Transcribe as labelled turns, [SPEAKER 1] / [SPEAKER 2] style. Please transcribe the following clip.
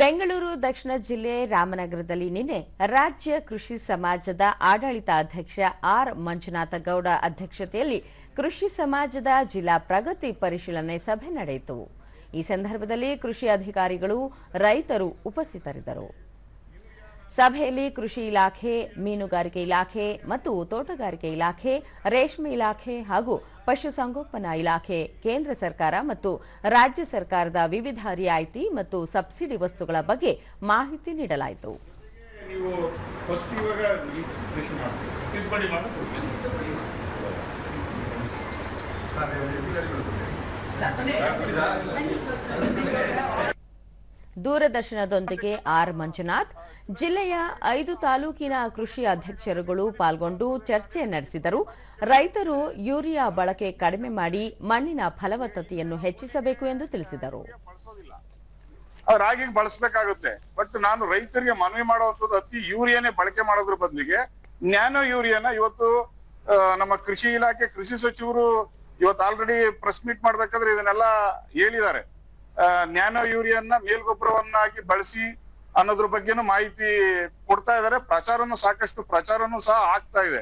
[SPEAKER 1] ಬೆಂಗಳೂರು ದಕ್ಷಿಣ ಜಿಲ್ಲೆ ರಾಮನಗರದಲ್ಲಿ ನಿನ್ನೆ ರಾಜ್ಯ ಕೃಷಿ ಸಮಾಜದ ಆಡಳಿತಾಧ್ಯಕ್ಷ ಆರ್ ಮಂಜುನಾಥ ಗೌಡ ಅಧ್ಯಕ್ಷತೆಯಲ್ಲಿ ಕೃಷಿ ಸಮಾಜದ ಜಿಲ್ಲಾ ಪ್ರಗತಿ ಪರಿಶೀಲನೆ ಸಭೆ ನಡೆಯಿತು. ಈ ಸಂದರ್ಭದಲ್ಲಿ ಕೃಷಿ ಅಧಿಕಾರಿಗಳು ರೈತರು ಉಪಸ್ಥಿತರಿದ್ದರು. ಸಭೆಯಲ್ಲಿ ಕೃಷಿ ಇಲಾಖೆ ಮೀನುಗಾರಿಕೆ ಇಲಾಖೆ ಮತ್ತು ತೋಟಗಾರಿಕೆ ಇಲಾಖೆ ರೇಷ್ಮೆ ಇಲಾಖೆ ಹಾಗೂ ಪಶುಸಂಗೋಪನಾ ಇಲಾಖೆ ಕೇಂದ್ರ ಸರ್ಕಾರ ಮತ್ತು ರಾಜ್ಯ ಸರ್ಕಾರದ ವಿವಿಧ ರಿಯಾಯಿತಿ ಮತ್ತು ಸಬ್ಸಿಡಿ ವಸ್ತುಗಳ ಬಗ್ಗೆ ಮಾಹಿತಿ ನೀಡಲಾಯಿತು. ದೂರದರ್ಶನದೊಂದಿಗೆ ಆರ್. ಮಂಜುನಾಥ್, ಜಿಲ್ಲೆಯ ಐದು ತಾಲೂಕಿನ ಕೃಷಿ ಅಧ್ಯಕ್ಷರುಗಳು ಪಾಲ್ಗೊಂಡು ಚರ್ಚೆ ನಡೆಸಿದರು. ರೈತರು ಯೂರಿಯಾ ಬಳಕೆ ಕಡಿಮೆ ಮಾಡಿ ಮಣ್ಣಿನ ಫಲವತ್ತತೆಯನ್ನು ಹೆಚ್ಚಿಸಬೇಕು ಎಂದು ತಿಳಿಸಿದರು.
[SPEAKER 2] ರಾಗಿಗೆ ಬಳಸಬೇಕಾಗುತ್ತೆ. ಬಟ್ ನಾನು ರೈತರಿಗೆ ಮನವಿ ಮಾಡುವಂತದ್ದು ಅತಿ ಯೂರಿಯಾನೇ ಬಳಕೆ ಮಾಡೋದ್ರ ಬದಲಿಗೆ ನ್ಯಾನೋ ಯೂರಿಯಾನ ಇವತ್ತು ನಮ್ಮ ಕೃಷಿ ಇಲಾಖೆ ಕೃಷಿ ಸಚಿವರು ಇವತ್ತು ಆಲ್ರೆಡಿ ಪ್ರೆಸ್ ಮೀಟ್ ಮಾಡ್ಬೇಕಾದ್ರೆ ಇದನ್ನೆಲ್ಲ ಹೇಳಿದ್ದಾರೆ. ನ್ಯಾನೋ ಯೂರಿಯನ್ನ ಮೇಲ್ಗೊಬ್ಬರವನ್ನಾಗಿ ಬಳಸಿ ಅನ್ನೋದ್ರ ಬಗ್ಗೆನೂ ಮಾಹಿತಿ ಕೊಡ್ತಾ ಇದ್ದಾರೆ. ಪ್ರಚಾರನು ಸಾಕಷ್ಟು ಪ್ರಚಾರನು ಸಹ ಆಗ್ತಾ ಇದೆ.